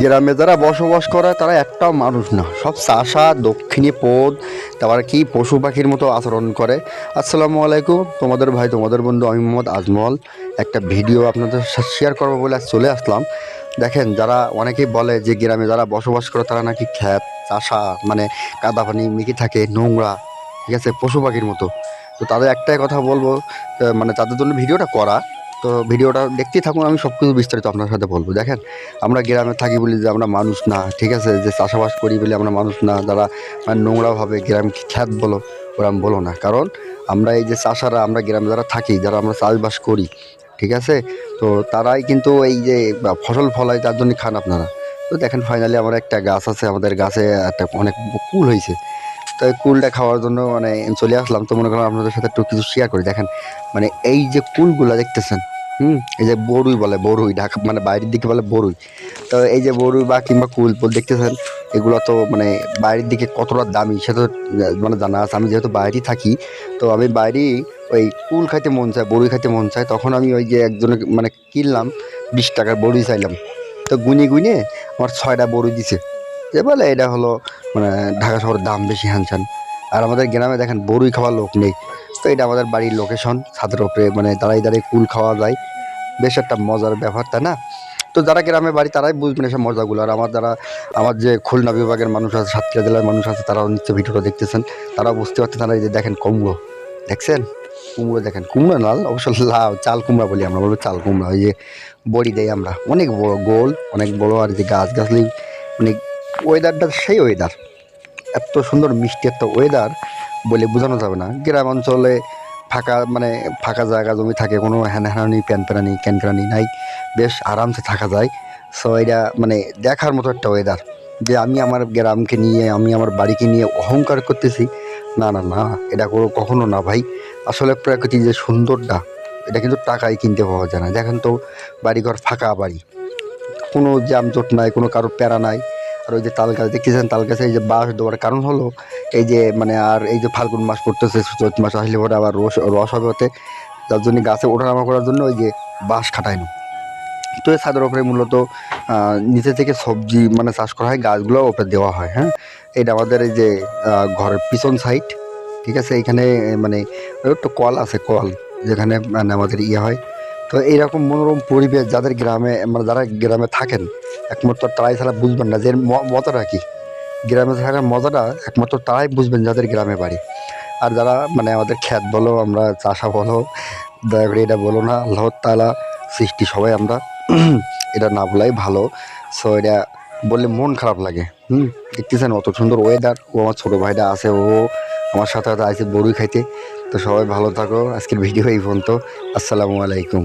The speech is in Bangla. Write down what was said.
গ্রামে যারা বসবাস করে, তারা একটাও মানুষ না। সব চাষা, দক্ষিণী পদ, তারপরে কি পশু পাখির মতো আচরণ করে। আসসালামু আলাইকুম। তোমাদের ভাই, তোমাদের বন্ধু আমি মোহাম্মদ আজমল। একটা ভিডিও আপনাদের শেয়ার করব বলে চলে আসলাম। দেখেন, যারা অনেকেই বলে যে গ্রামে যারা বসবাস করে, তারা নাকি খ্যাত চাষা মানে কাদা পানি মিকি থাকে, নোংরা, ঠিক আছে, পশু পাখির মতো। তো তাদের একটাই কথা বলব মানে তাদের জন্য ভিডিওটা করা। তো ভিডিওটা দেখতেই থাকুন, আমি সব কিছু বিস্তারিত আপনার সাথে বলব। দেখেন, আমরা গ্রামে থাকি বলি যে আমরা মানুষ না, ঠিক আছে? যে চাষাবাস করি বলে আমরা মানুষ না, যারা মানে নোংরাভাবে গ্রাম খ্যাত বলো ওরম বলো না। কারণ আমরা এই যে চাষারা, আমরা গ্রামে যারা থাকি, যারা আমরা চাষবাস করি, ঠিক আছে? তো তারাই কিন্তু এই যে ফসল ফলায়, তার জন্য খান আপনারা। তো দেখেন ফাইনালি আমার একটা গাছ আছে, আমাদের গাছে একটা অনেক কুল হয়েছে। তো এই কুলটা খাওয়ার জন্য মানে চলে আসলাম। তো মনে করেন আপনাদের সাথে একটু কিছু শেয়ার করি। দেখেন মানে এই যে কুলগুলা দেখতেছেন হুম। এই যে বরুই বলে, বরুই, ঢাকা মানে বাইরের দিকে বলে বরুই। তো এই যে বরুই বা কিংবা কুল ফুল দেখতেছেন, এগুলো তো মানে বাইরের দিকে কতটা দামি সে তো মানে জানা আছে। আমি যেহেতু বাইরেই থাকি, তো আমি বাইরেই ওই কুল খাইতে মন চায়, বরুই খাইতে মন চায়। তখন আমি ওই যে একজনে মানে কিনলাম, বিশ টাকার বরুই চাইলাম। তো গুনে গুনে আমার ছয়টা বরুই দিছে। যে বলে, এটা হলো মানে ঢাকা শহরের দাম বেশি হ্যানছান আর আমাদের গ্রামে দেখেন, বরুই খাওয়ার লোক নেই। তো এটা আমাদের বাড়ির লোকেশন ছাদের উপরে মানে দাঁড়াই দাঁড়িয়ে কুল খাওয়া যায়। বেশ একটা মজার ব্যাপার, তাই না? তো যারা গ্রামে বাড়ি, তারাই বুঝবেন এসব মজাগুলো। আর আমার যারা আমার যে খুলনা বিভাগের মানুষ আছে, সাতক্ষীরা জেলার মানুষ আছে, তারাও নিশ্চয় ভিডিওটা দেখতেছেন। তারাও বুঝতে পারছেন তারা এই যে দেখেন কুমড়ো। দেখছেন? কুমড়ো দেখেন। কুমড়ো লাল অবশ্য লাল চাল কুমড়া বলি আমরা, বলব চাল কুমড়া। ওই যে বড়ি দেয় আমরা। অনেক বড় গোল, অনেক বড়, আর যে গাছ গাছলি মানে ওয়েদারটা সেই ওয়েদার এত সুন্দর মিষ্টি একটা ওয়েদার বলে বোঝানো যাবে না। গ্রাম অঞ্চলে ফাঁকা মানে ফাঁকা জায়গা জমি থাকে, কোনো হ্যান হ্যানানি প্যান প্যানানি ক্যানক্রানি নাই। বেশ আরামসে থাকা যায়। সো এটা মানে দেখার মতো একটা ওয়েদার যে আমি আমার গ্রামকে নিয়ে, আমি আমার বাড়িকে নিয়ে অহংকার করতেছি। না না না, এটা কখনো না ভাই। আসলে প্রকৃতি যে সুন্দরটা, এটা কিন্তু টাকায় কিনতে পাওয়া যায় না। দেখেন তো, বাড়িঘর ফাঁকা বাড়ি। কোনো জামজট নাই, কোনো কারোর প্যারা নাই। আর ওই যে তাল গাছ দেখতেছেন তাল গাছে এই যে বাঁশ দেওয়ার কারণ হলো এই যে মানে আর এই যে ফাল্গুন মাস পড়তেছে চৈত মাস আসলে পরে আবার রস রস হবে ওতে। যার জন্য গাছে ওঠানামা করার জন্য ওই যে বাঁশ খাটাইনো তো এই ছাদের ওপরে মূলত নিচে থেকে সবজি মানে চাষ করা হয়, গাছগুলো ওপরে দেওয়া হয় হ্যাঁ? এটা আমাদের এই যে ঘরের পিছন সাইড ঠিক আছে? এখানে মানে একটু কল আছে, কল, যেখানে মানে আমাদের ইয়ে হয়। তো এইরকম মনোরম পরিবেশ যাদের গ্রামে মানে যারা গ্রামে থাকেন, একমাত্র তারাই ছাড়া বুঝবেন না যে মজাটা কি। গ্রামে থাকার মজাটা একমাত্র তারাই বুঝবেন যাদের গ্রামে বাড়ি। আর যারা মানে আমাদের খ্যাত বলো, আমরা চাষা বলো, দয়া করে এটা বলো না, আল্লাহ তালা সৃষ্টি সবাই আমরা। এটা না বলাই ভালো। সো এটা বললে মন খারাপ লাগে। হুম, দেখতেছেন অত সুন্দর ওয়েদার ও আমার ছোটো ভাইটা আছে, ও আমার সাথে সাথে আছে বড়ুই খাইতে। তো সবাই ভালো থাকো। আজকের ভিডিও এই পর্যন্ত। আসসালামু আলাইকুম।